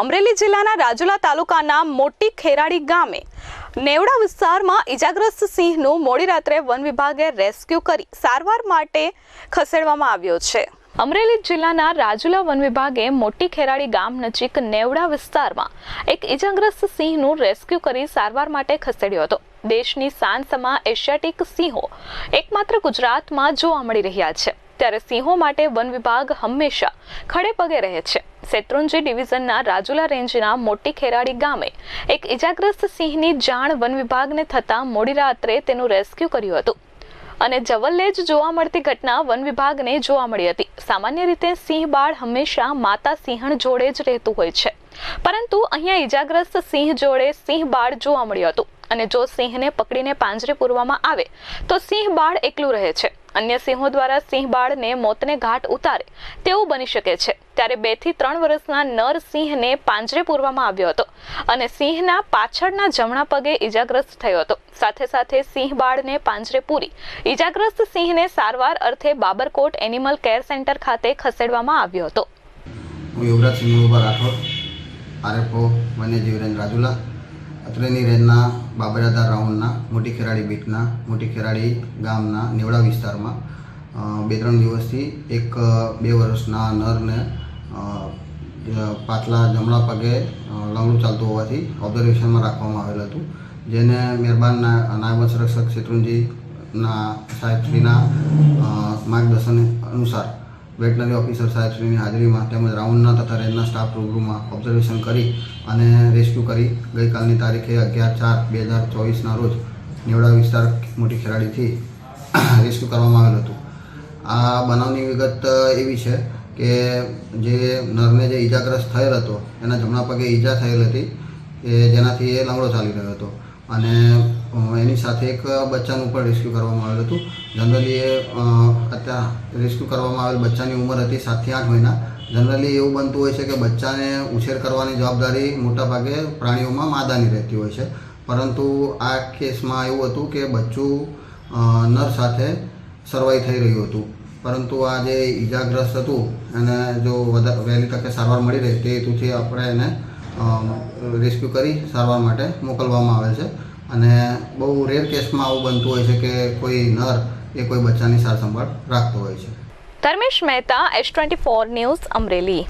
અમરેલી જિલ્લાના રાજુલા તાલુકાના મોટી ખેરાડી ગામે નેવડા વિસ્તારમાં ઇજાગ્રસ્ત સિંહનું મોડી રાત્રે વન વિભાગે રેસ્ક્યુ કરી સારવાર માટે ખસેડવામાં આવ્યો છે. અમરેલી જિલ્લાના રાજુલા વન વિભાગે મોટી ખેરાડી ગામ નજીક નેવડા વિસ્તારમાં એક ઇજાગ્રસ્ત સિંહનું રેસ્ક્યુ કરી સારવાર માટે ખસેડ્યો હતો. દેશની સાંસમાં એશિયાટિક સિંહો એકમાત્ર ગુજરાતમાં જોવા મળી રહ્યા છે. ત્યારે સિંહો માટે વન વિભાગ હંમેશા ખડે પગે રહે છે. શેત્રુંજી ડિવિઝનના રાજુલા રેન્જના મોટી ખેરાડી ગામે એક ઇજાગ્રસ્ત સિંહની જાણ વન વિભાગને થતાં મોડી રાત્રે તેનું રેસ્ક્યુ કર્યું હતું. અને જવલ્લે જ જોવા મળતી ઘટના વન વિભાગને જોવા મળી હતી. સામાન્ય રીતે સિંહ બાળ હંમેશા માતા સિંહણ જોડે જ રહેતું હોય છે. પરંતુ અહીંયા ઇજાગ્રસ્ત સિંહ જોડે સિંહ બાળ જોવા મળ્યું હતું. અને જો સિંહને પકડીને પાંજરે પૂરવામાં આવે, તો સિંહ બાળ એકલું રહે છે. અન્ય સિંહો દ્વારા સિંહ બાળને મોતને ઘાટ ઉતારે તેવું બની શકે છે. ત્યારે બેથી ત્રણ વર્ષના નર સિંહને પાંજરે પૂરવામાં આવ્યો હતો અને સિંહના પાછળના જમણા પગે ઈજાગ્રસ્ત થયો હતો. સાથે સાથે સિંહબાળને પાંજરે પૂરી ઈજાગ્રસ્ત સિંહને સારવાર અર્થે બાબરકોટ એનિમલ કેર સેન્ટર ખાતે ખસેડવામાં આવ્યો હતો. હું યુવરાજ સિંહ રાઠોડ, આરએફઓ રેન્જ રાજુલા. અત્રેની રેન્જના બાબરાદા રાઉન્ડના, મોટી ખેરાડી બીટના, મોટી ખેરાડી ગામના નેવડા વિસ્તારમાં બે ત્રણ દિવસથી એક બે વર્ષના નરને પાછલા જમણા પગે લંગડું ચાલતું હોવાથી ઓબ્ઝર્વેશનમાં રાખવામાં આવેલ હતું, જેને મહેરબાન નાયબ સંરક્ષક શેત્રુંજીના સાહેબશ્રીના માર્ગદર્શન અનુસાર વેટનરી ઓફિસર સાહેબશ્રીની હાજરીમાં તેમજ રાઉન્ડના તથા રેન્જના સ્ટાફ રૂબરૂમાં ઓબ્ઝર્વેશન કરી અને રેસ્ક્યુ કરી. ગઈકાલની તારીખે અગિયાર ચાર બે હજાર ચોવીસના રોજ નેવડા વિસ્તાર મોટી ખેરાડીથી રેસ્ક્યુ કરવામાં આવેલું હતું. આ બનાવની વિગત એવી છે કે જે નરને જે ઈજાગ્રસ્ત થયેલ હતો, એના જમણા પગે ઈજા થયેલ હતી કે જેનાથી એ લંગડો ચાલી રહ્યો હતો. અને એની સાથે એક બચ્ચાનું પણ રેસ્ક્યુ કરવામાં આવેલું હતું. જનરલી એ અત્યારે રેસ્ક્યુ કરવામાં આવેલ બચ્ચાની ઉંમર હતી સાતથી આઠ મહિના. જનરલી એવું બનતું હોય છે કે બચ્ચાને ઉછેર કરવાની જવાબદારી મોટાભાગે પ્રાણીઓમાં માદાની રહેતી હોય છે. પરંતુ આ કેસમાં એવું હતું કે બચ્ચું નર સાથે સર્વાઈ થઈ રહ્યું હતું. પરંતુ આ જે ઈજાગ્રસ્ત હતું, એને જો વધારે વહેલી તકે સારવાર મળી રહે તે હેતુથી આપણે એને રેસ્ક્યુ કરી સારવાર માટે મોકલવામાં આવે છે. અને બહુ રેર કેસમાં આવું બનતું હોય છે કે કોઈ નર એ કોઈ બચ્ચાની સાર સંભાળ રાખતો હોય છે. Dharmesh Mehta S twenty four news Amreli.